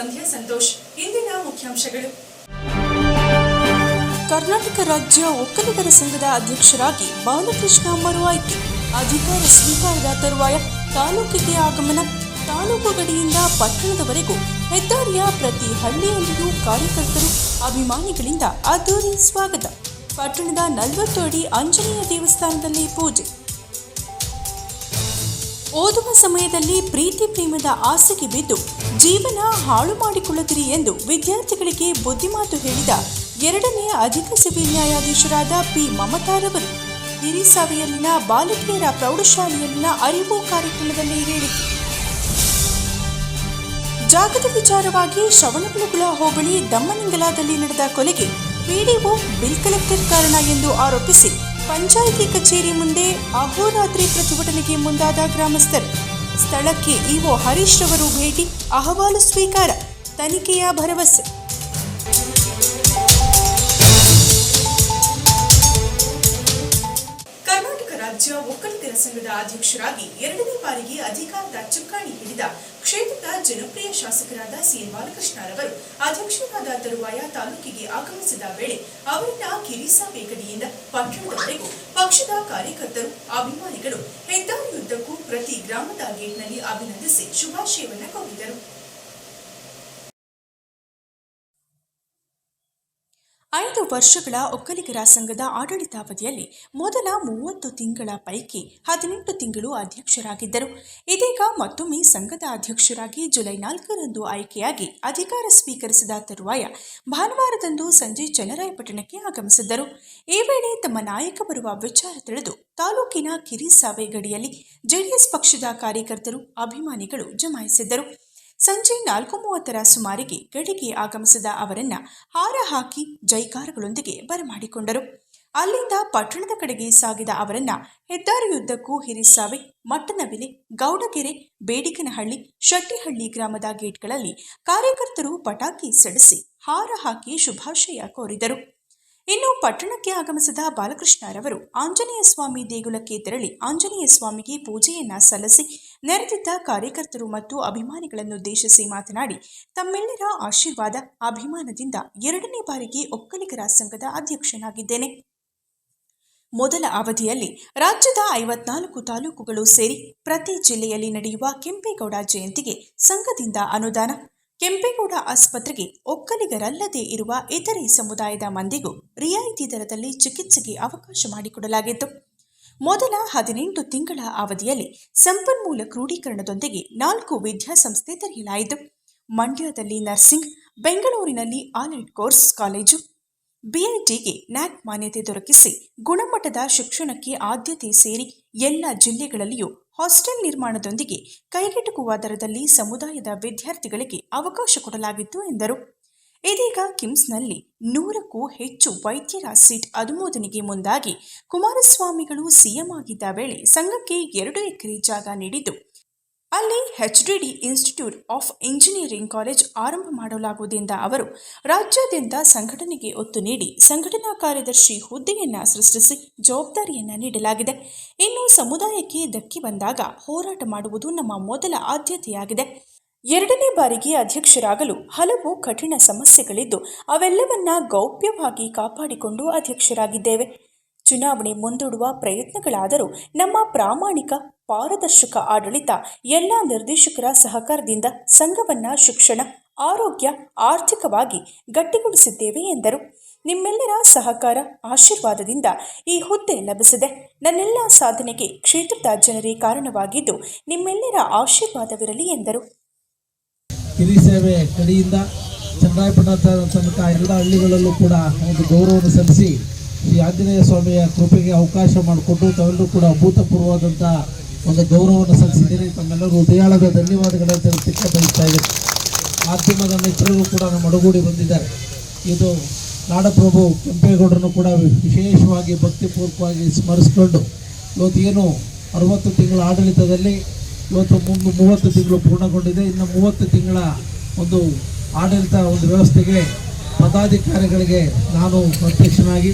ಸಂಧ್ಯಾ ಸಂತೋಷ್, ಇಂದಿನ ಮುಖ್ಯಾಂಶಗಳು. ಕರ್ನಾಟಕ ರಾಜ್ಯ ಒಕ್ಕಲಿಗರ ಸಂಘದ ಅಧ್ಯಕ್ಷರಾಗಿ ಬಾಲಕೃಷ್ಣ ಮರು ಆಯ್ಕೆ ಅಧಿಕಾರ ಸ್ವೀಕಾರದ ತರುವಾಯ ತಾಲೂಕಿಗೆ ಆಗಮನ. ತಾಲೂಕು ಗಡಿಯಿಂದ ಪಟ್ಟಣದವರೆಗೂ ಹೆದ್ದಾರಿಯ ಪ್ರತಿ ಹಳ್ಳಿಯಲ್ಲಿಯೂ ಕಾರ್ಯಕರ್ತರು ಅಭಿಮಾನಿಗಳಿಂದ ಅದ್ದೂರಿ ಸ್ವಾಗತ. ಪಟ್ಟಣದ ನಲವತ್ತು ಅಡಿ ಆಂಜನೇಯ ದೇವಸ್ಥಾನದಲ್ಲಿ ಪೂಜೆ. ಓದುವ ಸಮಯದಲ್ಲಿ ಪ್ರೀತಿ ಪ್ರೇಮದ ಆಸೆಗೆ ಬಿದ್ದು ಜೀವನ ಹಾಳು ಮಾಡಿಕೊಳ್ಳುತ್ತಿರಿ ಎಂದು ವಿದ್ಯಾರ್ಥಿಗಳಿಗೆ ಬುದ್ಧಿಮಾತು ಹೇಳಿದ ಎರಡನೆಯ ಅಧಿಕ ಸಿವಿಲ್ ನ್ಯಾಯಾಧೀಶರಾದ ಪಿ. ಮಮತಾರವರು ಹಿರಿಸಾವೆಯಲ್ಲಿನ ಬಾಲಕಿಯರ ಪ್ರೌಢಶಾಲೆಯಲ್ಲಿನ ಅರಿವು ಕಾರ್ಯಕ್ರಮದಲ್ಲಿ ಹೇಳಿದರು ಜಾಗದ ವಿಚಾರವಾಗಿ ಶ್ರವಣಬೆಳಗೊಳ ಹೋಬಳಿ ದಮ್ಮನಿಂಗಲಾದಲ್ಲಿ ನಡೆದ ಕೊಲೆಗೆ ಪಿಡಿಒ ಬಿಲ್ ಕಲೆಕ್ಟರ್ ಕಾರಣ ಎಂದು ಆರೋಪಿಸಿ ಪಂಚಾಯಿತಿ ಕಚೇರಿ ಮುಂದೆ ಅಹೋರಾತ್ರಿ ಪ್ರತಿಭಟನೆಗೆ ಮುಂದಾದ ಗ್ರಾಮಸ್ಥರು. ಸ್ಥಳಕ್ಕೆ ಇಒ ಹರೀಶ್ ರವರು ಭೇಟಿ, ಅಹವಾಲು ಸ್ವೀಕಾರ, ತನಿಖೆಯ ಭರವಸೆ. ಕರ್ನಾಟಕ ರಾಜ್ಯ ಒಕ್ಕಲಿಗರ ಸಂಘದ ಅಧ್ಯಕ್ಷರಾಗಿ ಎರಡನೇ ಬಾರಿಗೆ ಅಧಿಕಾರದ ಚುಕ್ಕಾಣಿ ಹಿಡಿದ ಕ್ಷೇತ್ರದ ಜನಪ್ರಿಯ ಶಾಸಕರಾದ ಸಿಎನ್ ಬಾಲಕೃಷ್ಣರವರು ಅಧ್ಯಕ್ಷರಾದ ತರುವಾಯ ತಾಲೂಕಿಗೆ ಆಗಮಿಸಿದ ವೇಳೆ ಅವರನ್ನ ಕಿರಿಸಾ ಬೇಕಡಿಯಿಂದ ಪಟ್ಟಣದವರೆಗೂ ಪಕ್ಷದ ಕಾರ್ಯಕರ್ತರು, ಅಭಿಮಾನಿಗಳು ಹೆದ್ದಾರಿಯುದ್ದಕ್ಕೂ ಪ್ರತಿ ಗ್ರಾಮದ ಗೇಟ್ನಲ್ಲಿ ಅಭಿನಂದಿಸಿ ಶುಭಾಶಯವನ್ನು ಕೋರಿದರು. ಐದು ವರ್ಷಗಳ ಒಕ್ಕಲಿಗರ ಸಂಘದ ಆಡಳಿತಾವಧಿಯಲ್ಲಿ ಮೊದಲ ಮೂವತ್ತು ತಿಂಗಳ ಪೈಕಿ ಹದಿನೆಂಟು ತಿಂಗಳು ಅಧ್ಯಕ್ಷರಾಗಿದ್ದರು. ಇದೀಗ ಮತ್ತೊಮ್ಮೆ ಸಂಘದ ಅಧ್ಯಕ್ಷರಾಗಿ ಜುಲೈ ನಾಲ್ಕರಂದು ಆಯ್ಕೆಯಾಗಿ ಅಧಿಕಾರ ಸ್ವೀಕರಿಸಿದ ತರುವಾಯ ಭಾನುವಾರದಂದು ಸಂಜೆ ಚನ್ನರಾಯಪಟ್ಟಣಕ್ಕೆ ಆಗಮಿಸಿದ್ದರು. ಈ ವೇಳೆ ತಮ್ಮ ನಾಯಕ ಬರುವ ವಿಚಾರ ತಿಳಿದು ತಾಲೂಕಿನ ಕಿರಿಸಾವೆ ಗಡಿಯಲ್ಲಿ ಜೆಡಿಎಸ್ ಪಕ್ಷದ ಕಾರ್ಯಕರ್ತರು ಅಭಿಮಾನಿಗಳು ಜಮಾಯಿಸಿದ್ದರು. ಸಂಜೆ ನಾಲ್ಕು ಮೂವತ್ತರ ಸುಮಾರಿಗೆ ಗಡಿಗೆ ಆಗಮಿಸಿದ ಅವರನ್ನ ಹಾರ ಹಾಕಿ ಜೈಕಾರಗಳೊಂದಿಗೆ ಬರಮಾಡಿಕೊಂಡರು. ಅಲ್ಲಿಂದ ಪಟ್ಟಣದ ಕಡೆಗೆ ಸಾಗಿದ ಅವರನ್ನ ಹೆದ್ದಾರಿಯುದ್ದಕ್ಕೂ ಹಿರಿಸಾವೆ ಮಟ್ಟನವಿಲೆ ಗೌಡಗೆರೆ ಬೇಡಿಕನಹಳ್ಳಿ ಶಟ್ಟಿಹಳ್ಳಿ ಗ್ರಾಮದ ಗೇಟ್ಗಳಲ್ಲಿ ಕಾರ್ಯಕರ್ತರು ಪಟಾಕಿ ಸಿಡಿಸಿ ಹಾರ ಹಾಕಿ ಶುಭಾಶಯ ಕೋರಿದರು. ಇನ್ನು ಪಟ್ಟಣಕ್ಕೆ ಆಗಮಿಸಿದ ಬಾಲಕೃಷ್ಣರವರು ಆಂಜನೇಯ ಸ್ವಾಮಿ ದೇಗುಲಕ್ಕೆ ತೆರಳಿ ಆಂಜನೇಯ ಸ್ವಾಮಿಗೆ ಪೂಜೆಯನ್ನ ಸಲ್ಲಿಸಿ ನೆರೆದಿದ್ದ ಕಾರ್ಯಕರ್ತರು ಮತ್ತು ಅಭಿಮಾನಿಗಳನ್ನುದ್ದೇಶಿಸಿ ಮಾತನಾಡಿ, ತಮ್ಮೆಲ್ಲರ ಆಶೀರ್ವಾದ ಅಭಿಮಾನದಿಂದ ಎರಡನೇ ಬಾರಿಗೆ ಒಕ್ಕಲಿಗರ ಸಂಘದ ಅಧ್ಯಕ್ಷನಾಗಿದ್ದೇನೆ. ಮೊದಲ ಅವಧಿಯಲ್ಲಿ ರಾಜ್ಯದ ಐವತ್ನಾಲ್ಕು ತಾಲೂಕುಗಳು ಸೇರಿ ಪ್ರತಿ ಜಿಲ್ಲೆಯಲ್ಲಿ ನಡೆಯುವ ಕೆಂಪೇಗೌಡ ಜಯಂತಿಗೆ ಸಂಘದಿಂದ ಅನುದಾನ ಕೆಂಪೇಗೌಡ ಆಸ್ಪತ್ರೆಗೆ ಒಕ್ಕಲಿಗರಲ್ಲದೆ ಇರುವ ಇತರೆ ಸಮುದಾಯದ ಮಂದಿಗೂ ರಿಯಾಯಿತಿ ದರದಲ್ಲಿ ಚಿಕಿತ್ಸೆಗೆ ಅವಕಾಶ ಮಾಡಿಕೊಡಲಾಗಿತ್ತು. ಮೊದಲ ಹದಿನೆಂಟು ತಿಂಗಳ ಅವಧಿಯಲ್ಲಿ ಸಂಪನ್ಮೂಲ ಕ್ರೋಢೀಕರಣದೊಂದಿಗೆ ನಾಲ್ಕು ವಿದ್ಯಾಸಂಸ್ಥೆ ತೆರೆಯಲಾಯಿತು. ಮಂಡ್ಯದಲ್ಲಿ ನರ್ಸಿಂಗ್, ಬೆಂಗಳೂರಿನಲ್ಲಿ ಆಲ್ರೆಡ್ ಕೋರ್ಸ್ ಕಾಲೇಜು. ಬಿಐಟಿಗೆ ನ್ಯಾಕ್ ಮಾನ್ಯತೆ ದೊರಕಿಸಿ ಗುಣಮಟ್ಟದ ಶಿಕ್ಷಣಕ್ಕೆ ಆದ್ಯತೆ ಸೇರಿ ಎಲ್ಲ ಜಿಲ್ಲೆಗಳಲ್ಲಿಯೂ ಹಾಸ್ಟೆಲ್ ನಿರ್ಮಾಣದೊಂದಿಗೆ ಕೈಗೆಟುಕುವ ದರದಲ್ಲಿ ಸಮುದಾಯದ ವಿದ್ಯಾರ್ಥಿಗಳಿಗೆ ಅವಕಾಶ ಕೊಡಲಾಗಿತ್ತು ಎಂದರು. ಇದೀಗ ಕಿಮ್ಸ್ನಲ್ಲಿ ನೂರಕ್ಕೂ ಹೆಚ್ಚು ವೈದ್ಯರ ಸೀಟ್ ಅನುಮೋದನೆಗೆ ಮುಂದಾಗಿ ಕುಮಾರಸ್ವಾಮಿಗಳು ಸಿಎಂ ಆಗಿದ್ದ ವೇಳೆ ಸಂಘಕ್ಕೆ ಎರಡು ಎಕರೆ ಜಾಗ ನೀಡಿದ್ದು ಅಲ್ಲಿ HDD institute of engineering college ಆರಂಭ ಮಾಡಲಾಗುವುದರಿಂದ ಅವರು, ರಾಜ್ಯಾದ್ಯಂತ ಸಂಘಟನೆಗೆ ಒತ್ತು ನೀಡಿ ಸಂಘಟನಾ ಕಾರ್ಯದರ್ಶಿ ಹುದ್ದೆಯನ್ನು ಸೃಷ್ಟಿಸಿ ಜವಾಬ್ದಾರಿಯನ್ನು ನೀಡಲಾಗಿದೆ. ಇನ್ನು ಸಮುದಾಯಕ್ಕೆ ಧಕ್ಕೆ ಬಂದಾಗ ಹೋರಾಟ ಮಾಡುವುದು ನಮ್ಮ ಮೊದಲ ಆದ್ಯತೆಯಾಗಿದೆ. ಎರಡನೇ ಬಾರಿಗೆ ಅಧ್ಯಕ್ಷರಾಗಲು ಹಲವು ಕಠಿಣ ಸಮಸ್ಯೆಗಳಿದ್ದು, ಅವೆಲ್ಲವನ್ನ ಗೌಪ್ಯವಾಗಿ ಕಾಪಾಡಿಕೊಂಡು ಅಧ್ಯಕ್ಷರಾಗಿದ್ದೇವೆ. ಚುನಾವಣೆ ಮುಂದೂಡುವ ಪ್ರಯತ್ನಗಳಾದರೂ ನಮ್ಮ ಪ್ರಾಮಾಣಿಕ ಪಾರದರ್ಶಕ ಆಡಳಿತ, ಎಲ್ಲ ನಿರ್ದೇಶಕರ ಸಹಕಾರದಿಂದ ಸಂಘವನ್ನ ಶಿಕ್ಷಣ, ಆರೋಗ್ಯ ಆರ್ಥಿಕವಾಗಿ ಗಟ್ಟಿಗೊಳಿಸಿದ್ದೇವೆ ಎಂದರು. ನಿಮ್ಮೆಲ್ಲರ ಸಹಕಾರ ಆಶೀರ್ವಾದದಿಂದ ಈ ಹುದ್ದೆ ಲಭಿಸಿದೆ. ನನ್ನೆಲ್ಲ ಸಾಧನೆಗೆ ಕ್ಷೇತ್ರದ ಜನರೇ ಕಾರಣವಾಗಿದ್ದು ನಿಮ್ಮೆಲ್ಲರ ಆಶೀರ್ವಾದವಿರಲಿ ಎಂದರು. ಹಿರಿ ಸೇವೆ ಕಡೆಯಿಂದ ಚಂದ್ರಾಯಪಟ್ಟಣ ತನಕ ಎಲ್ಲ ಹಳ್ಳಿಗಳಲ್ಲೂ ಕೂಡ ಒಂದು ಗೌರವವನ್ನು ಸಲ್ಲಿಸಿ ಶ್ರೀ ಆಂಜನೇಯ ಸ್ವಾಮಿಯ ಕೃಪೆಗೆ ಅವಕಾಶ ಮಾಡಿಕೊಟ್ಟು ತಾವೆಲ್ಲರೂ ಕೂಡ ಅಭೂತಪೂರ್ವವಾದಂಥ ಒಂದು ಗೌರವವನ್ನು ಸಲ್ಲಿಸಿದ್ದೀನಿ ತಮ್ಮೆಲ್ಲರೂ ಹೃದಯಾಳದ ಧನ್ಯವಾದಗಳನ್ನು ತಿಳಿಸಲಿಕ್ಕೆ ಬಯಸ್ತಾ ಇದೆ ಮಾಧ್ಯಮದ ಮಿತ್ರರು ಕೂಡ ನಮ್ಮ ಅಡುಗೂಡಿ ಬಂದಿದ್ದಾರೆ. ಇದು ನಾಡಪ್ರಭು ಕೆಂಪೇಗೌಡರನ್ನು ಕೂಡ ವಿಶೇಷವಾಗಿ ಭಕ್ತಿಪೂರ್ವಕವಾಗಿ ಸ್ಮರಿಸಿಕೊಂಡು ಇವತ್ತು ಏನು ಅರವತ್ತು ತಿಂಗಳ ಆಡಳಿತದಲ್ಲಿ ಇವತ್ತು ಮುಂದೆ ಮೂವತ್ತು ತಿಂಗಳು ಪೂರ್ಣಗೊಂಡಿದೆ. ಇನ್ನು ಮೂವತ್ತು ತಿಂಗಳ ಒಂದು ಆಡಳಿತ ಒಂದು ವ್ಯವಸ್ಥೆಗೆ ಪದಾಧಿಕಾರಿಗಳಿಗೆ ನಾನು ಅಧ್ಯಕ್ಷನಾಗಿ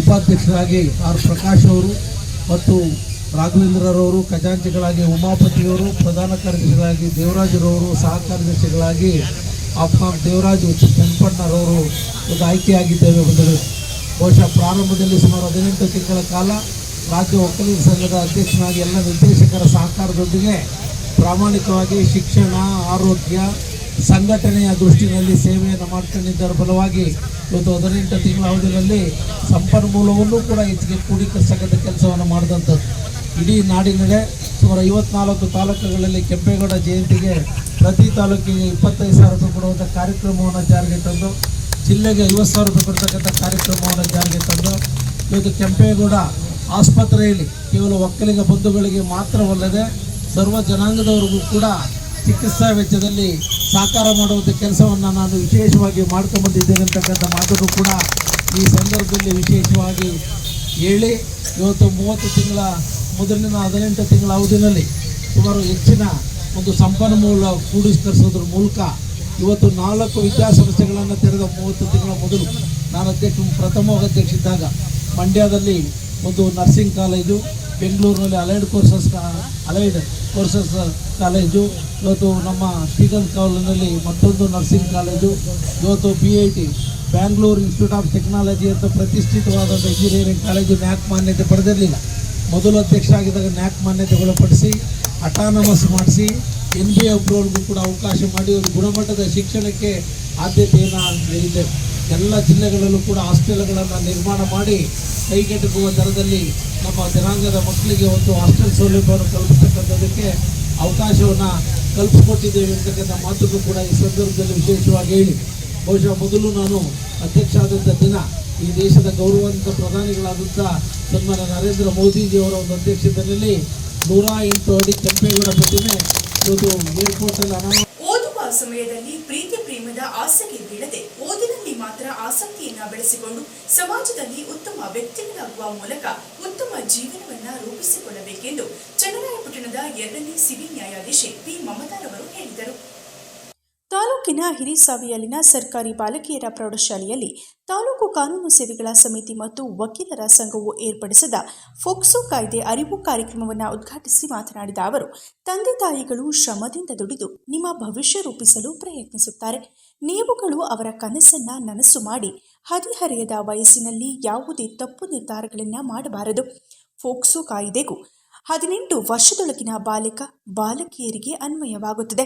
ಉಪಾಧ್ಯಕ್ಷರಾಗಿ ಆರ್ ಪ್ರಕಾಶ್ ಅವರು ಮತ್ತು ರಾಘವೇಂದ್ರರವರು, ಖಜಾಂಚಿಗಳಾಗಿ ಉಮಾಪತಿಯವರು, ಪ್ರಧಾನ ಕಾರ್ಯದರ್ಶಿಗಳಾಗಿ ದೇವರಾಜರವರು, ಸಹ ಕಾರ್ಯದರ್ಶಿಗಳಾಗಿ ಅಪ್ಪ ದೇವರಾಜು ಕೆಂಪಣ್ಣರವರು ಒಂದು ಆಯ್ಕೆಯಾಗಿದ್ದೇವೆ ಬಂದರು ಬಹುಶಃ ಪ್ರಾರಂಭದಲ್ಲಿ ಸುಮಾರು ಹದಿನೆಂಟು ತಿಂಗಳ ಕಾಲ ರಾಜ್ಯ ಒಕ್ಕಲಿಗ ಸಂಘದ ಅಧ್ಯಕ್ಷನಾಗಿ ಎಲ್ಲ ನಿರ್ದೇಶಕರ ಸಹಕಾರದೊಂದಿಗೆ ಪ್ರಾಮಾಣಿಕವಾಗಿ ಶಿಕ್ಷಣ, ಆರೋಗ್ಯ ಸಂಘಟನೆಯ ದೃಷ್ಟಿಯಲ್ಲಿ ಸೇವೆಯನ್ನು ಮಾಡ್ಕೊಂಡಿದ್ದರ ಫಲವಾಗಿ ಇವತ್ತು ಹದಿನೆಂಟು ತಿಂಗಳ ಅವಧಿಯಲ್ಲಿ ಸಂಪನ್ಮೂಲವನ್ನು ಕೂಡ ಹೆಚ್ಚಿಗೆ ಕ್ರೋಢೀಕರಿಸತಕ್ಕಂಥ ಕೆಲಸವನ್ನು ಮಾಡಿದಂಥದ್ದು. ಇಡೀ ನಾಡಿನೆಡೆ ಸುಮಾರು ಐವತ್ನಾಲ್ಕು ತಾಲೂಕುಗಳಲ್ಲಿ ಕೆಂಪೇಗೌಡ ಜಯಂತಿಗೆ ಪ್ರತಿ ತಾಲೂಕಿಗೆ ಇಪ್ಪತ್ತೈದು ಸಾವಿರ ರೂಪಾಯಿ ಕೊಡುವಂಥ ಕಾರ್ಯಕ್ರಮವನ್ನು ಜಾರಿಗೆ ತಂದು, ಜಿಲ್ಲೆಗೆ ಐವತ್ತು ಸಾವಿರ ರೂಪಾಯಿ ಕೊಡ್ತಕ್ಕಂಥ ಕಾರ್ಯಕ್ರಮವನ್ನು ಜಾರಿಗೆ ತಂದು, ಇವತ್ತು ಕೆಂಪೇಗೌಡ ಆಸ್ಪತ್ರೆಯಲ್ಲಿ ಕೇವಲ ಒಕ್ಕಲಿಗ ಬಂಧುಗಳಿಗೆ ಮಾತ್ರವಲ್ಲದೆ ಸರ್ವ ಜನಾಂಗದವರಿಗೂ ಕೂಡ ಚಿಕಿತ್ಸಾ ವೆಚ್ಚದಲ್ಲಿ ಸಾಕಾರ ಮಾಡುವಂಥ ಕೆಲಸವನ್ನು ನಾನು ವಿಶೇಷವಾಗಿ ಮಾಡ್ಕೊಂಡ್ಬಂದಿದ್ದೇನೆ ಅಂತಕ್ಕಂಥ ಮಾತನ್ನು ಕೂಡ ಈ ಸಂದರ್ಭದಲ್ಲಿ ವಿಶೇಷವಾಗಿ ಹೇಳಿ. ಇವತ್ತು ಮೂವತ್ತು ತಿಂಗಳ, ಮೊದಲಿನ ಹದಿನೆಂಟು ತಿಂಗಳ ಅವಧಿನಲ್ಲಿ ಸುಮಾರು ಹೆಚ್ಚಿನ ಒಂದು ಸಂಪನ್ಮೂಲ ಕೂಡಿಸ್ಕರಿಸೋದ್ರ ಮೂಲಕ ಇವತ್ತು ನಾಲ್ಕು ವಿದ್ಯಾಸಂಸ್ಥೆಗಳನ್ನು ತೆರೆದ ಮೂವತ್ತು ತಿಂಗಳ ಮೊದಲು ನಾನು ಅಧ್ಯಕ್ಷ, ಪ್ರಥಮ ಅಧ್ಯಕ್ಷ ಇದ್ದಾಗ ಮಂಡ್ಯದಲ್ಲಿ ಒಂದು ನರ್ಸಿಂಗ್ ಕಾಲೇಜು ಬೆಂಗಳೂರಿನಲ್ಲಿ allied courses allied courses college ಇವತ್ತು ನಮ್ಮ ಶ್ರೀಗಂಧ ಕಾಲೇಜಿನಲ್ಲಿ ಮತ್ತೊಂದು ನರ್ಸಿಂಗ್ ಕಾಲೇಜು ಇವತ್ತು B I T Bangalore institute of technology ಅಂತ ಪ್ರತಿಷ್ಠಿತವಾದಂಥ ಇಂಜಿನಿಯರಿಂಗ್ ಕಾಲೇಜು ನ್ಯಾಕ್ ಮಾನ್ಯತೆ ಪಡೆದಿರಲಿಲ್ಲ. ಮೊದಲು ಅಧ್ಯಕ್ಷ ಆಗಿದ್ದಾಗ ನ್ಯಾಕ್ ಮಾನ್ಯತೆ ಒಳಪಡಿಸಿ ಅಟಾನಮಸ್ ಮಾಡಿಸಿ ಎನ್ ಬಿ ಅಪ್ರೂವಲ್ಗೂ ಕೂಡ ಅವಕಾಶ ಮಾಡಿ, ಒಂದು ಗುಣಮಟ್ಟದ ಶಿಕ್ಷಣಕ್ಕೆ ಆದ್ಯತೆಯನ್ನು ನೀಡಿದ್ದೇವೆ. ಎಲ್ಲ ಜಿಲ್ಲೆಗಳಲ್ಲೂ ಕೂಡ ಹಾಸ್ಟೆಲ್ಗಳನ್ನು ನಿರ್ಮಾಣ ಮಾಡಿ ಕೈಗೆಟುಕುವ ದರದಲ್ಲಿ ನಮ್ಮ ಜನಾಂಗದ ಮಕ್ಕಳಿಗೆ ಒಂದು ಹಾಸ್ಟೆಲ್ ಸೌಲಭ್ಯವನ್ನು ಕಲ್ಪಿಸ್ತಕ್ಕಂಥದ್ದಕ್ಕೆ ಅವಕಾಶವನ್ನು ಕಲ್ಪಿಸಿಕೊಟ್ಟಿದ್ದೇವೆ ಅಂತಕ್ಕಂಥ ಮಾತನ್ನು ಕೂಡ ಈ ಸಂದರ್ಭದಲ್ಲಿ ವಿಶೇಷವಾಗಿ ಹೇಳಿ. ಬಹುಶಃ ಮೊದಲು ನಾನು ಅಧ್ಯಕ್ಷ ಆದಂಥ ದಿನ ಈ ದೇಶದ ಗೌರವಾನ್ವಿತ ಪ್ರಧಾನಿಗಳಾದಂಥ ಸನ್ಮಾನ ನರೇಂದ್ರ ಮೋದಿಜಿಯವರ ಒಂದು ಅಧ್ಯಕ್ಷತೆಯಲ್ಲಿ ನೂರ ಎಂಟು ಅಡಿ ಕೆಂಪೇಗೌಡ ಪ್ರತಿಮೆ ಇವತ್ತು ಏರ್ಪೋರ್ಟಲ್ಲಿ ಅನಾವರಣ ಸಮಯದಲ್ಲಿ ಪ್ರೀತಿ ಪ್ರೇಮದ ಆಸೆಗೆ ಬೀಳದೆ ಓದಿನಲ್ಲಿ ಮಾತ್ರ ಆಸಕ್ತಿಯನ್ನ ಬೆಳೆಸಿಕೊಂಡು ಸಮಾಜದಲ್ಲಿ ಉತ್ತಮ ವ್ಯಕ್ತಿಗಳಾಗುವ ಮೂಲಕ ಉತ್ತಮ ಜೀವನವನ್ನ ರೂಪಿಸಿಕೊಳ್ಳಬೇಕೆಂದು ಚನ್ನರಾಯಪಟ್ಟಣದ ಎರಡನೇ ಸಿವಿಲ್ ನ್ಯಾಯಾಧೀಶೆ ಪಿ ಮಮತಾರವರು ಹೇಳಿದರು. ತಾಲೂಕಿನ ಹಿರಿಸಾವಿಯಲ್ಲಿನ ಸರ್ಕಾರಿ ಬಾಲಕಿಯರ ಪ್ರೌಢಶಾಲೆಯಲ್ಲಿ ತಾಲೂಕು ಕಾನೂನು ಸೇವೆಗಳ ಸಮಿತಿ ಮತ್ತು ವಕೀಲರ ಸಂಘವು ಏರ್ಪಡಿಸಿದ ಫೋಕ್ಸೋ ಕಾಯ್ದೆ ಅರಿವು ಕಾರ್ಯಕ್ರಮವನ್ನು ಉದ್ಘಾಟಿಸಿ ಮಾತನಾಡಿದ ಅವರು, ತಂದೆ ತಾಯಿಗಳು ಶ್ರಮದಿಂದ ದುಡಿದು ನಿಮ್ಮ ಭವಿಷ್ಯ ರೂಪಿಸಲು ಪ್ರಯತ್ನಿಸುತ್ತಾರೆ. ನೀವುಗಳು ಅವರ ಕನಸನ್ನ ನನಸು ಮಾಡಿ, ಹದಿಹರೆಯದ ವಯಸ್ಸಿನಲ್ಲಿ ಯಾವುದೇ ತಪ್ಪು ನಿರ್ಧಾರಗಳನ್ನು ಮಾಡಬಾರದು. ಫೋಕ್ಸೋ ಕಾಯ್ದೆಗೂ ಹದಿನೆಂಟು ವರ್ಷದೊಳಗಿನ ಬಾಲಕ, ಬಾಲಕಿಯರಿಗೆ ಅನ್ವಯವಾಗುತ್ತದೆ.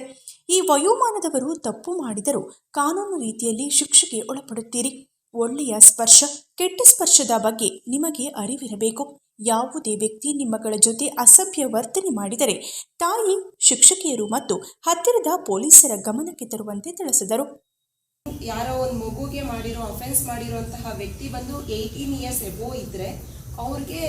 ಈ ವಯೋಮಾನದವರು ತಪ್ಪು ಮಾಡಿದರೂ ಕಾನೂನು ರೀತಿಯಲ್ಲಿ ಶಿಕ್ಷೆಗೆ ಒಳಪಡುತ್ತೀರಿ. ಒಳ್ಳೆಯ ಸ್ಪರ್ಶ, ಕೆಟ್ಟ ಸ್ಪರ್ಶದ ಬಗ್ಗೆ ನಿಮಗೆ ಅರಿವಿರಬೇಕು. ಯಾವುದೇ ವ್ಯಕ್ತಿ ನಿಮ್ಮಗಳ ಜೊತೆ ಅಸಭ್ಯ ವರ್ತನೆ ಮಾಡಿದರೆ ತಾಯಿ, ಶಿಕ್ಷಕಿಯರು ಮತ್ತು ಹತ್ತಿರದ ಪೊಲೀಸರ ಗಮನಕ್ಕೆ ತರುವಂತೆ ತಿಳಿಸಿದರು. ಯಾರೋ ಒಂದು ಮಗುಗೆ ಮಾಡಿರೋ ಅಫೆನ್ಸ್ ಮಾಡಿರುವಂತಹ ವ್ಯಕ್ತಿ ಬಂದು ಏಯ್ಟೀನ್ ಇಯರ್ಸ್ ಎಬೋ ಇದ್ರೆ ಅವ್ರಿಗೆ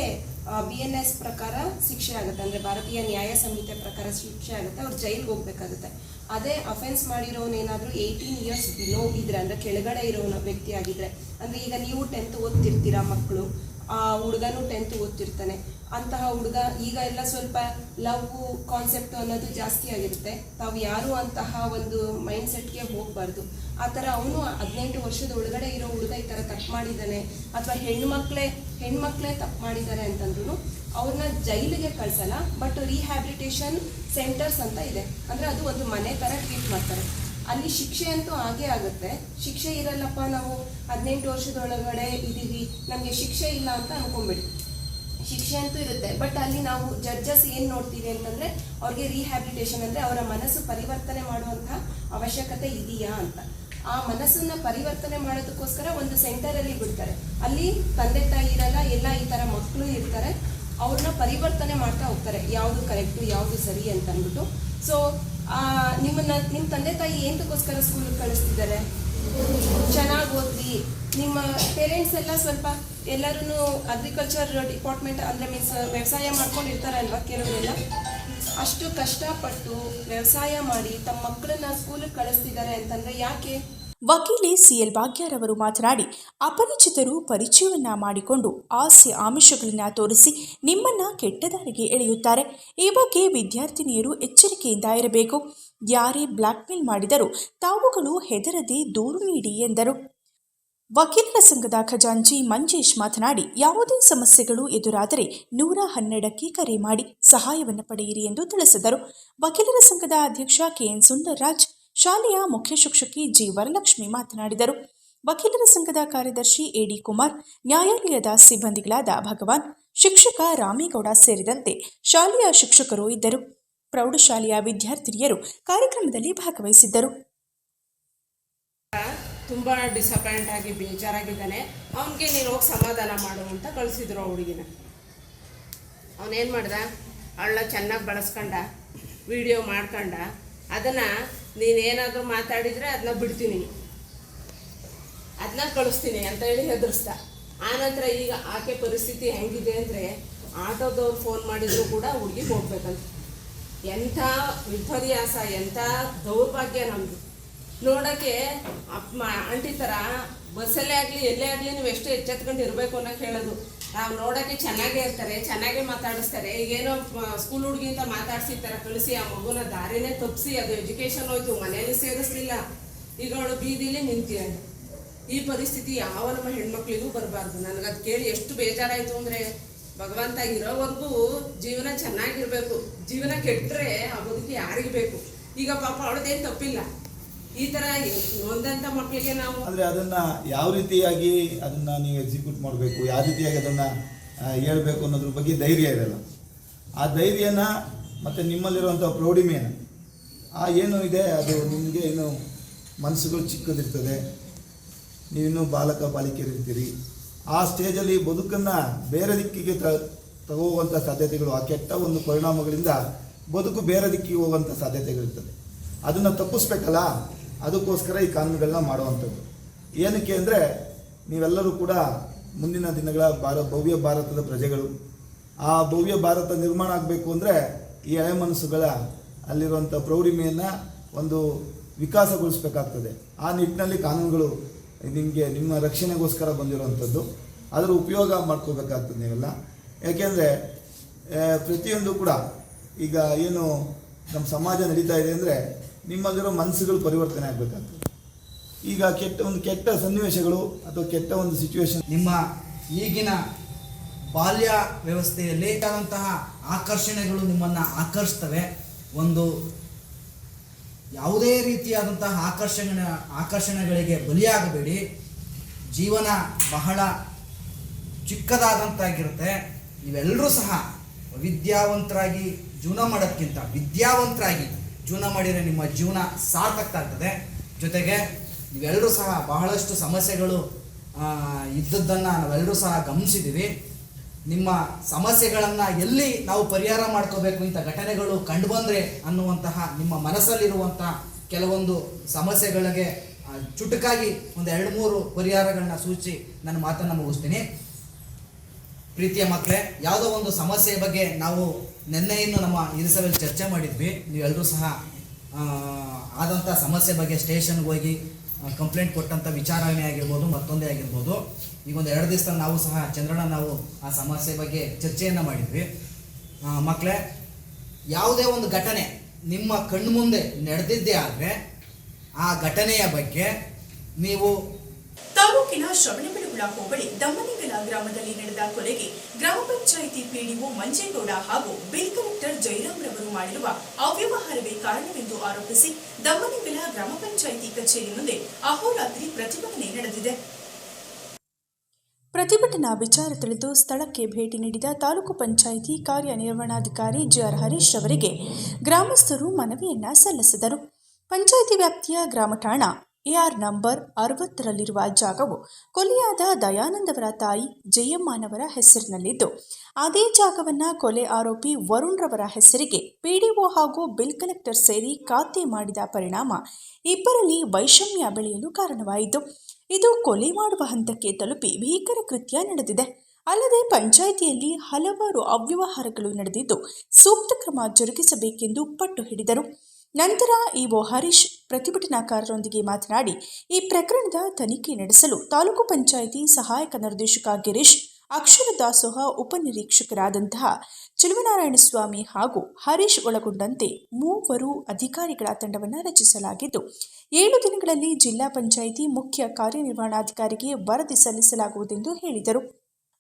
ಬಿ ಎನ್ ಎಸ್ ಪ್ರಕಾರ ಶಿಕ್ಷೆ ಆಗುತ್ತೆ. ಅಂದ್ರೆ ಭಾರತೀಯ ನ್ಯಾಯ ಸಂಹಿತೆ ಪ್ರಕಾರ ಶಿಕ್ಷೆ ಆಗುತ್ತೆ. ಅವ್ರು ಜೈಲ್ಗೆ ಹೋಗ್ಬೇಕಾಗುತ್ತೆ. ಅದೇ ಅಫೆನ್ಸ್ ಮಾಡಿರೋನೇನಾದ್ರೂ ಏಯ್ಟೀನ್ ಇಯರ್ಸ್ ಬಿಲೋ ಇದ್ರೆ, ಅಂದ್ರೆ ಕೆಳಗಡೆ ಇರೋ ವ್ಯಕ್ತಿ ಆಗಿದ್ರೆ, ಅಂದ್ರೆ ಈಗ ನೀವು ಟೆಂತ್ ಓದ್ತಿರ್ತೀರಾ ಮಕ್ಕಳು ಆ ಹುಡುಗನು ಟೆಂತ್ ಓದ್ತಿರ್ತಾನೆ. ಅಂತಹ ಹುಡುಗ, ಈಗ ಎಲ್ಲ ಸ್ವಲ್ಪ ಲವ್ ಕಾನ್ಸೆಪ್ಟ್ ಅನ್ನೋದು ಜಾಸ್ತಿ ಆಗಿರುತ್ತೆ. ತಾವು ಯಾರು ಅಂತಹ ಒಂದು ಮೈಂಡ್ ಸೆಟ್ಗೆ ಹೋಗ್ಬಾರ್ದು. ಆ ಥರ ಅವನು ಹದಿನೆಂಟು ವರ್ಷದ ಒಳಗಡೆ ಇರೋ ಹುಡುಗ ಈ ಥರ ತಪ್ಪು ಮಾಡಿದ್ದಾನೆ, ಅಥವಾ ಹೆಣ್ಮಕ್ಳೇ ಹೆಣ್ಮಕ್ಳೇ ತಪ್ಪು ಮಾಡಿದ್ದಾರೆ ಅಂತಂದ್ರು ಅವ್ರನ್ನ ಜೈಲಿಗೆ ಕಳ್ಸಲ್ಲ ಬಟ್ ರಿಹ್ಯಾಬಿಲಿಟೇಷನ್ ಸೆಂಟರ್ಸ್ ಅಂತ ಇದೆ. ಅಂದ್ರೆ ಅದು ಒಂದು ಮನೆ ಥರ ಟ್ರೀಟ್ ಮಾಡ್ತಾರೆ. ಅಲ್ಲಿ ಶಿಕ್ಷೆ ಅಂತೂ ಆಗೇ ಆಗುತ್ತೆ. ಶಿಕ್ಷೆ ಇರಲ್ಲಪ್ಪ ನಾವು ಹದಿನೆಂಟು ವರ್ಷದೊಳಗಡೆ ಇದ್ದೀವಿ ನಮಗೆ ಶಿಕ್ಷೆ ಇಲ್ಲ ಅಂತ ಅನ್ಕೊಂಬಿಡಿ. ಶಿಕ್ಷೆ ಅಂತೂ ಇರುತ್ತೆ ಬಟ್ ಅಲ್ಲಿ ನಾವು ಜಡ್ಜಸ್ ಏನು ನೋಡ್ತೀವಿ ಅಂತಂದ್ರೆ ಅವ್ರಿಗೆ ರಿಹ್ಯಾಬಿಲಿಟೇಷನ್ ಅಂದ್ರೆ ಅವರ ಮನಸ್ಸು ಪರಿವರ್ತನೆ ಮಾಡುವಂತಹ ಅವಶ್ಯಕತೆ ಇದೆಯಾ ಅಂತ. ಆ ಮನಸ್ಸನ್ನ ಪರಿವರ್ತನೆ ಮಾಡೋದಕ್ಕೋಸ್ಕರ ಒಂದು ಸೆಂಟರ್ ಅಲ್ಲಿ ಬಿಡ್ತಾರೆ. ಅಲ್ಲಿ ತಂದೆ ತಾಯಿ ಇರಲ್ಲ, ಎಲ್ಲ ಈ ತರ ಮಕ್ಕಳು ಇರ್ತಾರೆ, ಅವ್ರನ್ನ ಪರಿವರ್ತನೆ ಮಾಡ್ತಾ ಹೋಗ್ತಾರೆ. ಯಾವುದು ಕರೆಕ್ಟು ಯಾವುದು ಸರಿ ಅಂತ ಅಂದ್ಬಿಟ್ಟು. ಸೊ ನಿಮ್ಮನ್ನ ನಿಮ್ಮ ತಂದೆ ತಾಯಿ ಏನಕ್ಕೋಸ್ಕರ ಸ್ಕೂಲ್ ಕಳಿಸ್ತಿದ್ದಾರೆ? ಚೆನ್ನಾಗಿ ಓದ್ಲಿ. ನಿಮ್ಮ ಪೇರೆಂಟ್ಸ್ ಎಲ್ಲ ಸ್ವಲ್ಪ ಎಲ್ಲರೂ ಅಗ್ರಿಕಲ್ಚರ್ ಡಿಪಾರ್ಟ್ಮೆಂಟ್ ಅಂದರೆ ಮೀನ್ಸ್ ವ್ಯವಸಾಯ ಮಾಡ್ಕೊಂಡು ಇರ್ತಾರಲ್ವಾ ಕೆಲವರೆಲ್ಲ? ಅಷ್ಟು ಕಷ್ಟಪಟ್ಟು ವ್ಯವಸಾಯ ಮಾಡಿ ತಮ್ಮ ಮಕ್ಕಳನ್ನ ಸ್ಕೂಲಿಗೆ ಕಳಿಸ್ತಿದ್ದಾರೆ ಅಂತಂದ್ರೆ ಯಾಕೆ? ವಕೀಲೆ ಸಿಎಲ್ ಭಾಗ್ಯರವರು ಮಾತನಾಡಿ, ಅಪರಿಚಿತರು ಪರಿಚಯವನ್ನ ಮಾಡಿಕೊಂಡು ಆಸೆ ಆಮಿಷಗಳನ್ನ ತೋರಿಸಿ ನಿಮ್ಮನ್ನ ಕೆಟ್ಟದಾರಿಗೆ ಎಳೆಯುತ್ತಾರೆ. ಈ ಬಗ್ಗೆ ವಿದ್ಯಾರ್ಥಿನಿಯರು ಎಚ್ಚರಿಕೆಯಿಂದ ಇರಬೇಕು. ಯಾರೇ ಬ್ಲ್ಯಾಕ್ಮೇಲ್ ಮಾಡಿದರೂ ತಾವುಗಳು ಹೆದರದೆ ದೂರು ನೀಡಿ ಎಂದರು. ವಕೀಲರ ಸಂಘದ ಖಜಾಂಚಿ ಮಂಜೇಶ್ ಮಾತನಾಡಿ, ಯಾವುದೇ ಸಮಸ್ಯೆಗಳು ಎದುರಾದರೆ ನೂರ ಹನ್ನೆರಡಕ್ಕೆ ಕರೆ ಮಾಡಿ ಸಹಾಯವನ್ನು ಪಡೆಯಿರಿ ಎಂದು ತಿಳಿಸಿದರು. ವಕೀಲರ ಸಂಘದ ಅಧ್ಯಕ್ಷ ಕೆಎನ್ ಸುಂದರ್ರಾಜ್ ಶಾಲೆಯ ಮುಖ್ಯ ಶಿಕ್ಷಕಿ ಜಿ ವರಲಕ್ಷ್ಮಿ ಮಾತನಾಡಿದರು. ವಕೀಲರ ಸಂಘದ ಕಾರ್ಯದರ್ಶಿ ಎಡಿ ಕುಮಾರ್, ನ್ಯಾಯಾಲಯದ ಸಿಬ್ಬಂದಿಗಳಾದ ಭಗವಾನ್, ಶಿಕ್ಷಕ ರಾಮೇಗೌಡ ಸೇರಿದಂತೆ ಶಾಲೆಯ ಶಿಕ್ಷಕರು ಇದ್ದರು. ಪ್ರೌಢಶಾಲೆಯ ವಿದ್ಯಾರ್ಥಿನಿಯರು ಕಾರ್ಯಕ್ರಮದಲ್ಲಿ ಭಾಗವಹಿಸಿದ್ದರು. ತುಂಬ ಡಿಸಪಾಯಿಂಟ್ ಆಗಿ ಬೇಜಾರಾಗಿದ್ದಾನೆ. ಅವನಿಗೆ ನೀನು ಹೋಗಿ ಸಮಾಧಾನ ಮಾಡು ಅಂತ ಕಳಿಸಿದ್ರು ಹುಡುಗಿನ. ಅವನೇನು ಮಾಡ್ದ? ಅವಳನ್ನ ಚೆನ್ನಾಗಿ ಬಳಸ್ಕೊಂಡ ವಿಡಿಯೋ ಮಾಡ್ಕೊಂಡ, ಅದನ್ನು ನೀನೇನಾದರೂ ಮಾತಾಡಿದರೆ ಅದನ್ನ ಬಿಡ್ತೀನಿ ಅದನ್ನ ಕಳಿಸ್ತೀನಿ ಅಂತ ಹೇಳಿ ಹೆದರ್ಸ್ದ ಆನಂತರ ಈಗ ಆಕೆ ಪರಿಸ್ಥಿತಿ ಹೆಂಗಿದೆ ಅಂದರೆ ಆಟೋದವ್ರು ಫೋನ್ ಮಾಡಿದ್ರು ಕೂಡ ಹುಡುಗಿ ಹೋಗ್ಬೇಕಂತ. ಎಂಥ ವಿಪರ್ಯಾಸ ಎಂಥ ದೌರ್ಭಾಗ್ಯ ನಮ್ಮದು ನೋಡೋಕ್ಕೆ ಅಪ್ಪ ಆಂಟಿ ಥರ ಬಸ್ಸಲ್ಲೇ ಆಗಲಿ ಎಲ್ಲೇ ಆಗಲಿ ನೀವು ಎಷ್ಟು ಎಚ್ಚೆತ್ಕೊಂಡು ಇರಬೇಕು ಅನ್ನೋಕೆ ಹೇಳೋದು ನಾವು ನೋಡೋಕ್ಕೆ ಚೆನ್ನಾಗೇ ಇರ್ತಾರೆ, ಚೆನ್ನಾಗೇ ಮಾತಾಡಿಸ್ತಾರೆ. ಈಗೇನೋ ಸ್ಕೂಲ್ ಹುಡುಗಿ ಅಂತ ಮಾತಾಡ್ಸಿ ಈ ಕಳಿಸಿ ಆ ಮಗುನ ದಾರಿನೇ ತಪ್ಪಿಸಿ ಅದು ಎಜುಕೇಷನ್ ಹೋಯ್ತು, ಮನೇಲಿ ಸೇರಿಸ್ಲಿಲ್ಲ. ಈಗ ಅವಳು ಬೀದಿಲಿ ನಿಂತಿದ್ದಾಳೆ. ಈ ಪರಿಸ್ಥಿತಿ ಯಾವ ನಮ್ಮ ಹೆಣ್ಮಕ್ಳಿಗೂ ಬರಬಾರ್ದು. ನನಗದು ಕೇಳಿ ಎಷ್ಟು ಬೇಜಾರಾಯಿತು ಅಂದರೆ, ಭಗವಂತ ಇರೋವರೆಗೂ ಜೀವನ ಚೆನ್ನಾಗಿರ್ಬೇಕು. ಜೀವನ ಕೆಟ್ಟರೆ ಆ ಬದುಕು ಯಾರಿಗೆ ಬೇಕು? ಈಗ ಪಾಪ ಅವಳದೇನು ತಪ್ಪಿಲ್ಲ. ಈ ಥರ ಒಂದಂತ ಮಕ್ಕಳಿಗೆ ನಾವು ಅಂದ್ರೆ ಅದನ್ನ ಯಾವ ರೀತಿಯಾಗಿ ಅದನ್ನ ನೀವು ಎಕ್ಸಿಕ್ಯೂಟ್ ಮಾಡಬೇಕು, ಯಾವ ರೀತಿಯಾಗಿ ಅದನ್ನ ಹೇಳ್ಬೇಕು ಅನ್ನೋದ್ರ ಬಗ್ಗೆ ಧೈರ್ಯ ಇರಲ್ಲ. ಆ ಧೈರ್ಯನ ಮತ್ತು ನಿಮ್ಮಲ್ಲಿರುವಂಥ ಪ್ರೌಢಿಮೆಯನ್ನು ಆ ಏನು ಇದೆ, ಅದು ನಿಮಗೆ ಏನು ಮನಸ್ಸುಗಳು ಚಿಕ್ಕದಿರ್ತದೆ, ನೀವಿನ್ನೂ ಬಾಲಕ, ಬಾಲಿಕೆಯರಿರ್ತೀರಿ, ಆ ಸ್ಟೇಜಲ್ಲಿ ಬದುಕನ್ನು ಬೇರೆ ದಿಕ್ಕಿಗೆ ತ ತಗೋಗುವಂಥ ಸಾಧ್ಯತೆಗಳು, ಆ ಕೆಟ್ಟ ಒಂದು ಪರಿಣಾಮಗಳಿಂದ ಬದುಕು ಬೇರೆ ದಿಕ್ಕಿಗೆ ಹೋಗುವಂಥ ಸಾಧ್ಯತೆಗಳಿರ್ತದೆ. ಅದನ್ನು ತಪ್ಪಿಸ್ಬೇಕಲ್ಲ? ಅದಕ್ಕೋಸ್ಕರ ಈ ಕಾನೂನುಗಳನ್ನ ಮಾಡುವಂಥದ್ದು. ಏನಕ್ಕೆ ಅಂದರೆ, ನೀವೆಲ್ಲರೂ ಕೂಡ ಮುಂದಿನ ದಿನಗಳ ಭಾರ, ಭವ್ಯ ಭಾರತದ ಪ್ರಜೆಗಳು. ಆ ಭವ್ಯ ಭಾರತ ನಿರ್ಮಾಣ ಆಗಬೇಕು ಅಂದರೆ ಈ ಎಳೆ ಮನಸ್ಸುಗಳ ಅಲ್ಲಿರುವಂಥ ಪ್ರೌಢಿಮೆಯನ್ನು ಒಂದು ವಿಕಾಸಗೊಳಿಸಬೇಕಾಗ್ತದೆ. ಆ ನಿಟ್ಟಿನಲ್ಲಿ ಕಾನೂನುಗಳು ನಿಮಗೆ, ನಿಮ್ಮ ರಕ್ಷಣೆಗೋಸ್ಕರ ಬಂದಿರುವಂಥದ್ದು. ಅದರ ಉಪಯೋಗ ಮಾಡ್ಕೋಬೇಕಾಗ್ತದೆ ನೀವೆಲ್ಲ. ಯಾಕೆಂದರೆ ಪ್ರತಿಯೊಂದು ಕೂಡ ಈಗ ಏನು ನಮ್ಮ ಸಮಾಜ ನಡೀತಾ ಇದೆ ಅಂದರೆ ನಿಮ್ಮಲ್ಲಿರೋ ಮನಸ್ಸುಗಳು ಪರಿವರ್ತನೆ ಆಗಬೇಕಾಗ್ತದೆ. ಈಗ ಕೆಟ್ಟ ಒಂದು ಕೆಟ್ಟ ಸನ್ನಿವೇಶಗಳು ಅಥವಾ ಕೆಟ್ಟ ಒಂದು ಸಿಚುವೇಶನ್ ನಿಮ್ಮ ಈಗಿನ ಬಾಲ್ಯ ವ್ಯವಸ್ಥೆಯಲ್ಲಿ ಆದಂತಹ ಆಕರ್ಷಣೆಗಳು ನಿಮ್ಮನ್ನು ಆಕರ್ಷಿಸ್ತವೆ. ಒಂದು ಯಾವುದೇ ರೀತಿಯಾದಂತಹ ಆಕರ್ಷಣೆ, ಆಕರ್ಷಣೆಗಳಿಗೆ ಬಲಿಯಾಗಬೇಡಿ. ಜೀವನ ಬಹಳ ಚಿಕ್ಕದಾದಂತಾಗಿರುತ್ತೆ. ನೀವೆಲ್ಲರೂ ಸಹ ವಿದ್ಯಾವಂತರಾಗಿ ಜೀವನ ಮಾಡೋದಕ್ಕಿಂತ ವಿದ್ಯಾವಂತರಾಗಿ ಜೀವನ ಮಾಡಿದರೆ ನಿಮ್ಮ ಜೀವನ ಸಾರ್ಥಕ ಆಗ್ತದೆ. ಜೊತೆಗೆ ನೀವೆಲ್ಲರೂ ಸಹ ಬಹಳಷ್ಟು ಸಮಸ್ಯೆಗಳು ಇದ್ದದ್ದನ್ನು ನಾವೆಲ್ಲರೂ ಸಹ ಗಮನಿಸಿದ್ದೀವಿ. ನಿಮ್ಮ ಸಮಸ್ಯೆಗಳನ್ನು ಎಲ್ಲಿ ನಾವು ಪರಿಹಾರ ಮಾಡ್ಕೋಬೇಕು ಇಂಥ ಘಟನೆಗಳು ಕಂಡುಬಂದರೆ ಅನ್ನುವಂತಹ ನಿಮ್ಮ ಮನಸ್ಸಲ್ಲಿರುವಂತಹ ಕೆಲವೊಂದು ಸಮಸ್ಯೆಗಳಿಗೆ ಚುಟುಕಾಗಿ ಒಂದು ಎರಡು ಮೂರು ಪರಿಹಾರಗಳನ್ನ ಸೂಚಿ ನನ್ನ ಮಾತನ್ನು ಮುಗಿಸ್ತೀನಿ. ಪ್ರೀತಿಯ ಮಕ್ಕಳೇ, ಯಾವುದೋ ಒಂದು ಸಮಸ್ಯೆ ಬಗ್ಗೆ ನಾವು ನಿನ್ನೆ ಇನ್ನು ನಮ್ಮ ಸಭೆಯಲ್ಲಿ ಚರ್ಚೆ ಮಾಡಿದ್ವಿ. ನೀವೆಲ್ಲರೂ ಸಹ ಆ, ಆದಂಥ ಸಮಸ್ಯೆ ಬಗ್ಗೆ ಸ್ಟೇಷನ್ಗೆ ಹೋಗಿ ಕಂಪ್ಲೇಂಟ್ ಕೊಟ್ಟಂಥ ವಿಚಾರಣೆ ಆಗಿರ್ಬೋದು ಮತ್ತೊಂದೇ ಆಗಿರ್ಬೋದು. ಈಗ ಒಂದು ಎರಡು ದಿವಸ ನಾವು ಸಹ ಚಂದ್ರಣ್ಣ ನಾವು ಆ ಸಮಸ್ಯೆ ಬಗ್ಗೆ ಚರ್ಚೆಯನ್ನು ಮಾಡಿದ್ವಿ. ಮಕ್ಕಳೇ ಯಾವುದೇ ಒಂದು ಘಟನೆ ನಿಮ್ಮ ಕಣ್ಣು ಮುಂದೆ ನಡೆದಿದ್ದೇ ಆದರೆ ಆ ಘಟನೆಯ ಬಗ್ಗೆ ನೀವು ತಾಲೂಕಿನ ಶ್ರವಣಬೆಳಗುಳ ಹೋಬಳಿ ದಮ್ಮನಿಗಲ ಗ್ರಾಮದಲ್ಲಿ ನಡೆದ ಕೊಲೆಗೆ ಗ್ರಾಮ ಪಂಚಾಯಿತಿ ಪಿಡಿಒ ಮಂಜೇಗೌಡ ಹಾಗೂ ಬಿಲ್ ಕಲೆಕ್ಟರ್ ಜಯರಾಮ್ ರವರು ಮಾಡಿರುವ ಅವ್ಯವಹಾರವೇ ಕಾರಣವೆಂದು ಆರೋಪಿಸಿ ದಮ್ಮನಿಗಲ ಗ್ರಾಮ ಪಂಚಾಯಿತಿ ಕಚೇರಿ ಮುಂದೆ ಅಹೋರಾತ್ರಿ ಪ್ರತಿಭಟನೆ ನಡೆದಿದೆ. ಪ್ರತಿಭಟನಾ ವಿಚಾರ ತಿಳಿದು ಸ್ಥಳಕ್ಕೆ ಭೇಟಿ ನೀಡಿದ ತಾಲೂಕು ಪಂಚಾಯಿತಿ ಕಾರ್ಯನಿರ್ವಹಣಾಧಿಕಾರಿ ಜಿಆರ್ ಹರೀಶ್ ಅವರಿಗೆ ಗ್ರಾಮಸ್ಥರು ಮನವಿಯನ್ನ ಸಲ್ಲಿಸಿದರು. ಪಂಚಾಯಿತಿ ವ್ಯಾಪ್ತಿಯ ಗ್ರಾಮ ಠಾಣ ಎಆರ್ ನಂಬರ್ ಅರವತ್ತರಲ್ಲಿರುವ ಜಾಗವು ಕೊಲೆಯಾದ ದಯಾನಂದವರ ತಾಯಿ ಜಯಮ್ಮನವರ ಹೆಸರಿನಲ್ಲಿದ್ದು, ಅದೇ ಜಾಗವನ್ನ ಕೊಲೆ ಆರೋಪಿ ವರುಣ್ರವರ ಹೆಸರಿಗೆ ಪಿಡಿಒ ಹಾಗೂ ಬಿಲ್ ಕಲೆಕ್ಟರ್ ಸೇರಿ ಖಾತೆ ಮಾಡಿದ ಪರಿಣಾಮ ಇಬ್ಬರಲ್ಲಿ ವೈಷಮ್ಯ ಬೆಳೆಯಲು ಕಾರಣವಾಯಿತು. ಇದು ಕೊಲೆ ಮಾಡುವ ಹಂತಕ್ಕೆ ತಲುಪಿ ಭೀಕರ ಕೃತ್ಯ ನಡೆದಿದೆ. ಅಲ್ಲದೆ ಪಂಚಾಯಿತಿಯಲ್ಲಿ ಹಲವಾರು ಅವ್ಯವಹಾರಗಳು ನಡೆದಿದ್ದು, ಸೂಕ್ತ ಕ್ರಮ ಜರುಗಿಸಬೇಕೆಂದು ಪಟ್ಟು ಹಿಡಿದರು. ನಂತರ ಇಒ ಹರೀಶ್ ಪ್ರತಿಭಟನಾಕಾರರೊಂದಿಗೆ ಮಾತನಾಡಿ, ಈ ಪ್ರಕರಣದ ತನಿಖೆ ನಡೆಸಲು ತಾಲೂಕು ಪಂಚಾಯಿತಿ ಸಹಾಯಕ ನಿರ್ದೇಶಕ ಗಿರೀಶ್, ಅಕ್ಷರ ದಾಸೋಹ ಉಪನಿರೀಕ್ಷಕರಾದಂತಹ ಸ್ವಾಮಿ ಹಾಗೂ ಹರೀಶ್ ಒಳಗೊಂಡಂತೆ ಮೂವರು ಅಧಿಕಾರಿಗಳ ತಂಡವನ್ನು ರಚಿಸಲಾಗಿದ್ದು, ಏಳು ದಿನಗಳಲ್ಲಿ ಜಿಲ್ಲಾ ಪಂಚಾಯಿತಿ ಮುಖ್ಯ ಕಾರ್ಯನಿರ್ವಹಣಾಧಿಕಾರಿಗೆ ವರದಿ ಸಲ್ಲಿಸಲಾಗುವುದೆಂದು ಹೇಳಿದರು.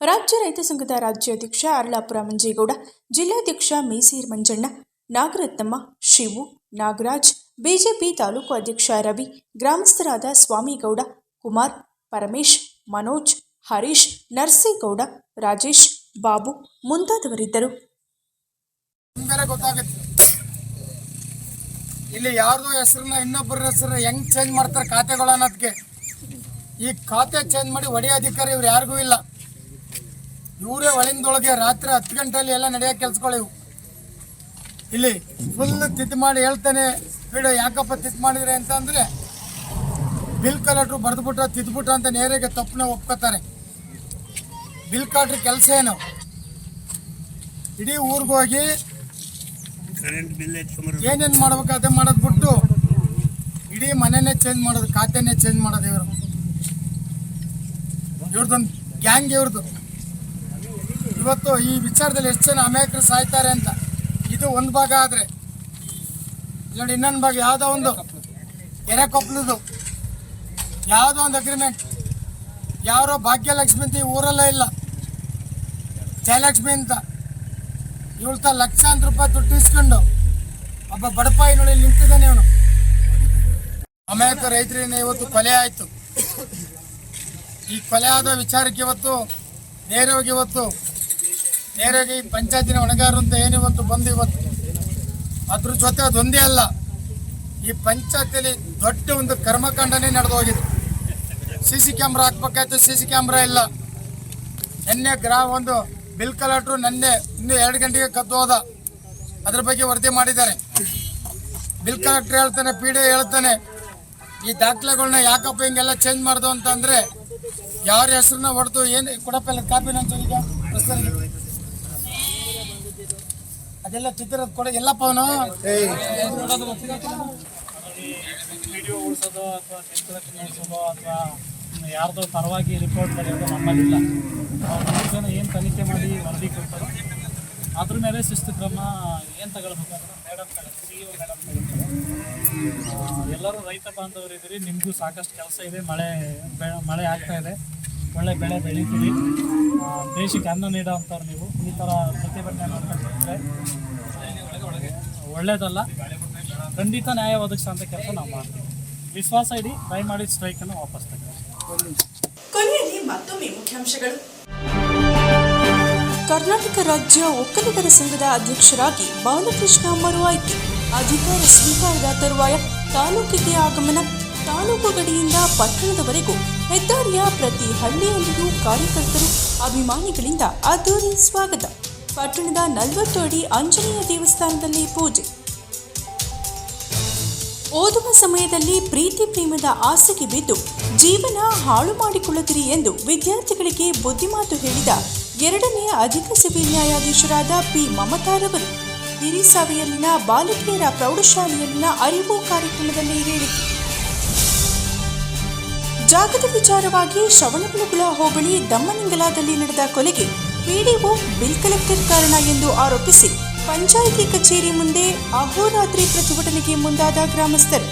ರಾಜ್ಯ ರೈತ ಸಂಘದ ರಾಜ್ಯಾಧ್ಯಕ್ಷ ಅರಳಾಪುರ ಮಂಜೇಗೌಡ, ಜಿಲ್ಲಾಧ್ಯಕ್ಷ ಮೇಸೀರ್ ಮಂಜಣ್ಣ ನಾಗರತ್ನಮ್ಮ, ಶಿವು, ನಾಗರಾಜ್, ಬಿಜೆಪಿ ತಾಲೂಕು ಅಧ್ಯಕ್ಷ ರವಿ, ಗ್ರಾಮಸ್ಥರಾದ ಸ್ವಾಮಿಗೌಡ, ಕುಮಾರ್, ಪರಮೇಶ್, ಮನೋಜ್, ಹರೀಶ್, ನರಸೇಗೌಡ, ರಾಜೇಶ್, ಬಾಬು ಮುಂತಾದವರಿದ್ದರು. ಇಲ್ಲಿ ಯಾರ್ದೋ ಹೆಸರನ್ನ, ಇನ್ನೊಬ್ಬರ ಹೆಸರು ಹೆಂಗ್ ಚೇಂಜ್ ಮಾಡ್ತಾರೆ ಖಾತೆಗಳು ಅನ್ನೋದಕ್ಕೆ ಈ ಖಾತೆ ಚೇಂಜ್ ಮಾಡಿ ಒಡೆಯ ಅಧಿಕಾರಿ ಇವ್ರು ಯಾರಿಗೂ ಇಲ್ಲ. ಇವರೇ ಒಳಿಂದೊಳಗೆ ರಾತ್ರಿ ಹತ್ತು ಗಂಟೆಯಲ್ಲಿ ಎಲ್ಲ ನಡೆಯೋ ಕೆಲಸಗಳು ಇವು. ಇಲ್ಲಿ ಫುಲ್ ತಿದ್ದು ಮಾಡಿ ಹೇಳ್ತಾನೆ ಬಿಡು ಯಾಕಪ್ಪ ತಿದ್ದು ಮಾಡಿದ್ರೆ ಅಂತಂದ್ರೆ ಬಿಲ್ ಕಲೆಕ್ಟ್ರು ಬರೆದ್ಬಿಟ್ರ ತಿದ್ದುಬಿಟ್ರ ಅಂತ ನೇರಿಗೆ ತಪ್ಪನ್ನ ಒಪ್ಕೋತಾರೆ. ಬಿಲ್ ಕಲೆಕ್ಟ್ರ್ ಕೆಲಸ ಏನು? ಇಡೀ ಊರಿಗೆ ಹೋಗಿ ಏನೇನು ಮಾಡ್ಬೇಕು ಅದೇ ಮಾಡೋದು ಬಿಟ್ಟು ಇಡೀ ಮನೆನೇ ಚೇಂಜ್ ಮಾಡೋದು ಖಾತೆನೇ ಚೇಂಜ್ ಮಾಡೋದು ಇವರು. ಇವ್ರದ್ದೊಂದು ಗ್ಯಾಂಗ್ ಇವ್ರದ್ದು ಇವತ್ತು ಈ ವಿಚಾರದಲ್ಲಿ ಎಷ್ಟು ಜನ ಅಮೇಕರು ಸಾಯ್ತಾರೆ ಅಂತ. ಇದು ಒಂದು ಭಾಗ ಆದರೆ. ನೋಡಿ, ಇನ್ನೊಂದು ಭಾಗ, ಯಾವುದೋ ಒಂದು. ಎರೆ ಕೊಪ್ಪಲದು ಯಾವುದೋ ಒಂದು ಅಗ್ರಿಮೆಂಟ್ ಯಾರೋ ಭಾಗ್ಯಲಕ್ಷ್ಮಿ ಅಂತ ಊರಲ್ಲೇ ಇಲ್ಲ. ಜಯಲಕ್ಷ್ಮಿ ಅಂತ. ಇವಳ್ತ ಲಕ್ಷಾಂತರ ರೂಪಾಯಿ ದುಡ್ಡು ಇಸ್ಕೊಂಡು ಒಬ್ಬ ಬಡಪಾಯಿ ನೋಡಿ ನಿಂತಿದ್ದಾನೆ ಇವನು. ಅಮೇಕ ರೈತರಿಂದ ಇವತ್ತು ಕೊಲೆ ಆಯಿತು. ಈ ಕೊಲೆ ಆದ ವಿಚಾರಕ್ಕೆ ಇವತ್ತು, ನೇರವಾಗಿ ಇವತ್ತು ನೇರವಾಗಿ ಪಂಚಾಯತಿನ ಹೊಣೆಗಾರರು ಅಂತ ಏನು ಇವತ್ತು ಬಂದು ಇವತ್ತು ಅದ್ರ ಜೊತೆ ಅದೊಂದೇ ಅಲ್ಲ, ಈ ಪಂಚಾಯತಿಯಲ್ಲಿ ದೊಡ್ಡ ಒಂದು ಕರ್ಮಕಾಂಡನೇ ನಡೆದು ಹೋಗಿದೆ. ಸಿ ಸಿ ಕ್ಯಾಮ್ರಾ ಹಾಕ್ಬೇಕಾಯ್ತು, ಸಿ ಸಿ ಕ್ಯಾಮ್ರಾ ಇಲ್ಲ. ನಿನ್ನೆ ಗ್ರಾ ಒಂದು ಬಿಲ್ ಕಲೆಕ್ಟ್ರು ನಿನ್ನೆ ಇನ್ನು ಎರಡು ಗಂಟೆಗೆ ಕದ್ದು ಹೋದ. ಅದ್ರ ಬಗ್ಗೆ ವರದಿ ಮಾಡಿದ್ದಾರೆ. ಬಿಲ್ ಕಲೆಕ್ಟರ್ ಹೇಳ್ತಾನೆ, ಪಿ ಡಿ ಹೇಳ್ತಾನೆ, ಈ ದಾಖಲೆಗಳನ್ನ ಯಾಕಪ್ಪ ಹಿಂಗೆಲ್ಲ ಚೇಂಜ್ ಮಾಡ್ದು ಅಂತಂದ್ರೆ, ಯಾರ ಹೆಸರನ್ನ ಹೊಡೆದು ಏನು ಕೊಡಪ್ಪ ಕಾಪಿ ನಂಚ ಈಗ ಅದೆಲ್ಲ ಚಿತ್ರದ ಕೊಡ. ಎಲ್ಲ ಅವನು ವಿಡಿಯೋ ಉಳಿಸೋದು ಅಥವಾ ಚಿತ್ರಕ್ಕೆ ನಡೆಸೋದು ಅಥವಾ ಯಾರ್ದೋ ಪರವಾಗಿ ರಿಪೋರ್ಟ್ ಬರೆಯೋದು ನಮ್ಮಲ್ಲಿಲ್ಲ. ಜನ ಏನು ತನಿಖೆ ಮಾಡಿ ವರದಿ ಕೊಡ್ತಾರೆ. ಅದ್ರ ಮೇಲೆ ಶಿಸ್ತು ಕ್ರಮ ಏನು ತಗೊಳ್ಬೇಕಾದ್ರೆ ಮೇಡಮ್ ಸಿ ಇ ಮೇಡಮ್ ತಗೊಳ್ತಾರೆ ಎಲ್ಲರೂ ರೈತ ಬಾಂಧವರು ಇದ್ದೀರಿ ನಿಮಗೂ ಸಾಕಷ್ಟು ಕೆಲಸ ಇದೆ ಮಳೆ ಮಳೆ ಆಗ್ತಾ ಇದೆ. ಒಳ್ಳೆ ಬೆಳೆ ಬೆಳಿತೀವಿ. ದೇಶಕ್ಕೆ ಅನ್ನ ನೀಡೋವಂಥವ್ರು ನೀವು. ಈ ಥರ ಪ್ರತಿಭಟನೆ ಮಾಡ್ತಕ್ಕಂಥ ಒಳ್ಳೇದಲ್ಲ. ಖಂಡಿತ ನ್ಯಾಯ ಒದಗಿಸೋಂಥ ಕೆಲಸ ನಾವು ಮಾಡ್ತೀವಿ. ವಿಶ್ವಾಸ ಇಡಿ, ದಯಮಾಡಿ ಸ್ಟ್ರೈಕನ್ನು ವಾಪಸ್ ಕೊನೆಯಲ್ಲಿ ಮತ್ತೊಮ್ಮೆ ಮುಖ್ಯಾಂಶಗಳು. ಕರ್ನಾಟಕ ರಾಜ್ಯ ಒಕ್ಕಲಿಗರ ಸಂಘದ ಅಧ್ಯಕ್ಷರಾಗಿ ಬಾಲಕೃಷ್ಣ ಮರು ಆಯ್ಕೆ ಅಧಿಕಾರ ಸ್ವೀಕಾರದ ತರುವಾಯ ತಾಲೂಕಿಗೆ ಆಗಮನ. ತಾಲೂಕು ಗಡಿಯಿಂದ ಪಟ್ಟಣದವರೆಗೂ ಹೆದ್ದಾರಿಯ ಪ್ರತಿ ಹಳ್ಳಿಯಲ್ಲಿಯೂ ಕಾರ್ಯಕರ್ತರು ಅಭಿಮಾನಿಗಳಿಂದ ಅದ್ದೂರಿ ಸ್ವಾಗತ. ಪಟ್ಟಣದ ನಲವತ್ತು ಅಡಿ ಆಂಜನೇಯ ದೇವಸ್ಥಾನದಲ್ಲಿ ಪೂಜೆ. ಓದುವ ಸಮಯದಲ್ಲಿ ಪ್ರೀತಿ ಪ್ರೇಮದ ಆಸೆಗೆ ಬಿದ್ದು ಜೀವನ ಹಾಳು ಮಾಡಿಕೊಳ್ಳದಿರಿ ಎಂದು ವಿದ್ಯಾರ್ಥಿಗಳಿಗೆ ಬುದ್ಧಿಮಾತು ಹೇಳಿದ ಎರಡನೇ ಅಧಿಕ ಸಿವಿಲ್ ನ್ಯಾಯಾಧೀಶರಾದ ಪಿ. ಮಮತಾರವರು ಹಿರಿಸಾವೆಯಲ್ಲಿನ ಬಾಲಕಿಯರ ಪ್ರೌಢಶಾಲೆಯಲ್ಲಿನ ಅರಿವು ಕಾರ್ಯಕ್ರಮದಲ್ಲಿ ಹೇಳಿಕೆ. ಜಾಗದ ವಿಚಾರವಾಗಿ ಶ್ರವಣಬೆಳಗೊಳ ಹೋಬಳಿ ದಮ್ಮನಿಂಗಲಾದಲ್ಲಿ ನಡೆದ ಕೊಲೆಗೆ ಪಿಡಿಒ ಬಿಲ್ ಕಲೆಕ್ಟರ್ ಕಾರಣ ಎಂದು ಆರೋಪಿಸಿ ಪಂಚಾಯಿತಿ ಕಚೇರಿ ಮುಂದೆ ಅಹೋರಾತ್ರಿ ಪ್ರತಿಭಟನೆಗೆ ಮುಂದಾದ ಗ್ರಾಮಸ್ಥರು.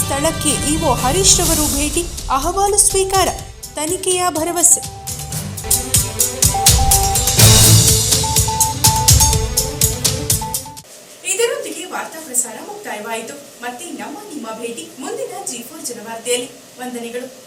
ಸ್ಥಳಕ್ಕೆ ಇಒ ಹರೀಶ್ ರವರು ಭೇಟಿ, ಅಹವಾಲು ಸ್ವೀಕಾರ, ತನಿಖೆಯ ಭರವಸೆ. ಇದರೊಂದಿಗೆ ವಾರ್ತಾ ಪ್ರಸಾರ ಮುಕ್ತಾಯವಾಯಿತು. ಮತ್ತೆ ನಮ್ಮ ನಿಮ್ಮ ಭೇಟಿ ಮುಂದಿನ ಜಿ ಫೋರ್ ಜನವಾರ್ತೆಯಲ್ಲಿ. ವಂದನೆಗಳು.